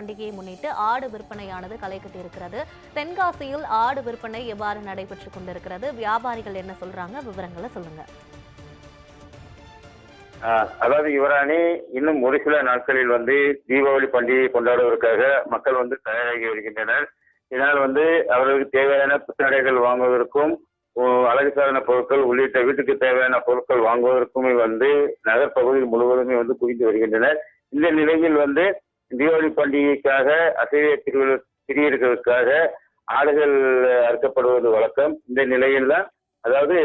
பண்டிகையை முன்னிட்டு ஆடு விற்பனையானது களை கட்டியிருக்கிறது தென்காசியில் ஆடு விற்பனை எவ்வாறு நடைபெற்று கொண்டிருக்கிறது? வியாபாரிகள் என்ன சொல்றாங்க? விவரங்களை சொல்லுங்க. அதாவது யுவராணி இன்னும் ஒரு சில நாட்களில் வந்து தீபாவளி பண்டிகையை கொண்டாடுவதற்காக மக்கள் வந்து தயாராகி வருகின்றனர். இதனால் வந்து அவர்களுக்கு தேவையான புத்தடைகள் வாங்குவதற்கும் அழகு சாதன பொருட்கள் உள்ளிட்ட வீட்டுக்கு தேவையான பொருட்கள் வாங்குவதற்குமே வந்து நகர்ப்பகுதி முழுவதுமே வந்து குவிந்து வருகின்றனர். இந்த நிலையில் வந்து தீபாவளி பண்டிகைக்காக அசைவ திருவிழா பிரியர்களுக்காக ஆடுகள் அறுக்கப்படுவது வழக்கம். இந்த நிலையில் தான் அதாவது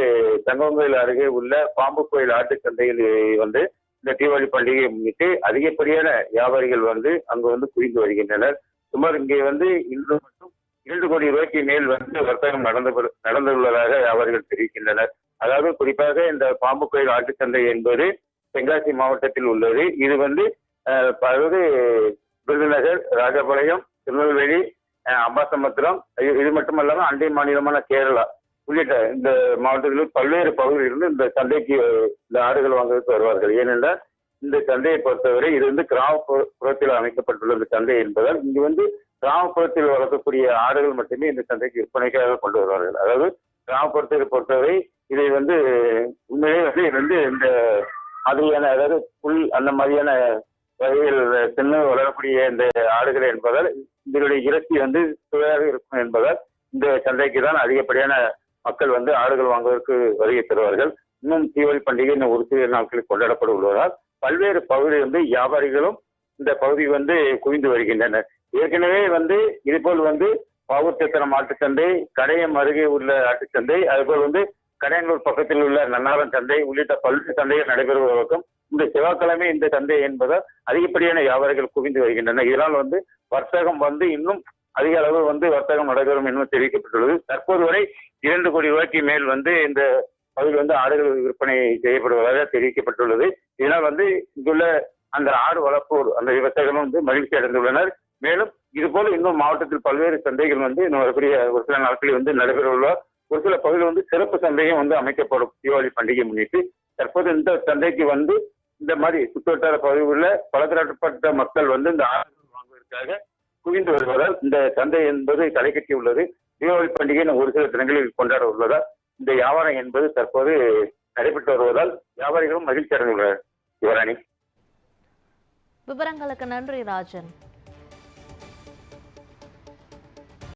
தங்கமங்கோயில் அருகே உள்ள பாம்பு கோயில் ஆட்டுச்சந்தையில் வந்து இந்த தீபாவளி பண்டிகையை முன்னிட்டு அதிகப்படியான வியாபாரிகள் வந்து அங்கு வந்து குவிந்து வருகின்றனர். சுமார் இங்கே வந்து இன்று மட்டும் இரண்டு கோடி ரூபாய்க்கு மேல் வந்து வர்த்தகம் நடந்து நடந்துள்ளதாக வியாபாரிகள் தெரிவிக்கின்றனர். அதாவது குறிப்பாக இந்த பாம்பு கோயில் ஆட்டுச்சந்தை என்பது தென்காசி மாவட்டத்தில் உள்ளது. இது வந்து அதாவது விருதுநகர் ராஜபாளையம் திருநெல்வேலி அம்பாசமுத்திரம் இது- இது அண்டை மாநிலமான கேரளா உள்ளிட்ட இந்த மாவட்டங்களில் பல்வேறு பகுதிகளிலிருந்து இந்த சந்தைக்கு இந்த ஆடுகள் வாங்குவதற்கு வருவார்கள். ஏனென்றால் இந்த சந்தையை பொறுத்தவரை இது வந்து கிராமப்புறத்தில் அமைக்கப்பட்டுள்ள இந்த சந்தை என்பதால் இங்கு வந்து கிராமப்புறத்தில் வளர்க்கக்கூடிய ஆடுகள் மட்டுமே இந்த சந்தைக்கு விற்பனைக்காக கொண்டு வருவார்கள். அதாவது கிராமப்புறத்தை பொறுத்தவரை இதை வந்து உண்மையிலேயே வந்து இது வந்து இந்த மாதிரியான அதாவது புல் அந்த மாதிரியான வகையில் தின்னு வளரக்கூடிய இந்த ஆடுகள் என்பதால் இதனுடைய இறைச்சி வந்து சுவையாக இருக்கும் என்பதால் இந்த சந்தைக்கு தான் அதிகப்படியான மக்கள் வந்து ஆடுகள் வாங்குவதற்கு வருகை தருவார்கள். இன்னும் தீபாவளி பண்டிகை இன்னும் ஒரு சில நாட்களில் கொண்டாடப்பட உள்ளதால் பல்வேறு பகுதி வந்து வியாபாரிகளும் இந்த பகுதி வந்து குவிந்து வருகின்றனர். ஏற்கனவே வந்து இதுபோல் வந்து பாவூர்சத்திரம் ஆட்டுச்சந்தை கடையம் அருகே உள்ள ஆட்டுச்சந்தை அதுபோல் வந்து கடையனூர் பக்கத்தில் உள்ள நன்னாரம் சந்தை உள்ளிட்ட பல்வேறு சந்தைகள் நடைபெறுவதற்கும் இந்த செவ்வாய்க்கிழமை இந்த சந்தை என்பதால் அதிகப்படியான வியாபாரிகள் குவிந்து வருகின்றனர். இதனால் வந்து வர்த்தகம் வந்து இன்னும் அதிக அளவு வந்து வர்த்தகம் நடைபெறும் என்று தெரிவிக்கப்பட்டுள்ளது. தற்போது வரை இரண்டு கோடி ரூபாய்க்கு மேல் வந்து இந்த பகுதியில் வந்து ஆடுகள் விற்பனை செய்யப்படுவதாக தெரிவிக்கப்பட்டுள்ளது. இதனால் வந்து இங்குள்ள அந்த ஆடு வளர்ப்போர் அந்த விவசாயிகளும் வந்து மகிழ்ச்சி அடைந்துள்ளனர். மேலும் இதுபோல இன்னும் மாவட்டத்தில் பல்வேறு சந்தைகள் வந்து இன்னும் வரக்கூடிய ஒரு சில நாட்களில் வந்து நடைபெற உள்ள ஒரு சில பகுதியில் வந்து சிறப்பு சந்தையும் வந்து அமைக்கப்படும். தீபாவளி பண்டிகை முன்னிட்டு தற்போது இந்த சந்தைக்கு வந்து இந்த மாதிரி சுற்றுவட்டார பகுதியில் உள்ள பலதரப்பட்ட மக்கள் வந்து இந்த ஆடுகள் வாங்குவதற்காக குவிந்து வருவதால் இந்த சந்தை என்பது தலை கட்டி உள்ளது. தீபாவளி பண்டிகை ஒரு சில தினங்களில் கொண்டாட உள்ளதால் இந்த வியாபாரம் என்பது தற்போது நடைபெற்று வருவதால் வியாபாரிகளும் மகிழ்ச்சி அடைந்துள்ளனர் யுவராணி விவரங்களுக்கு நன்றி ராஜன்.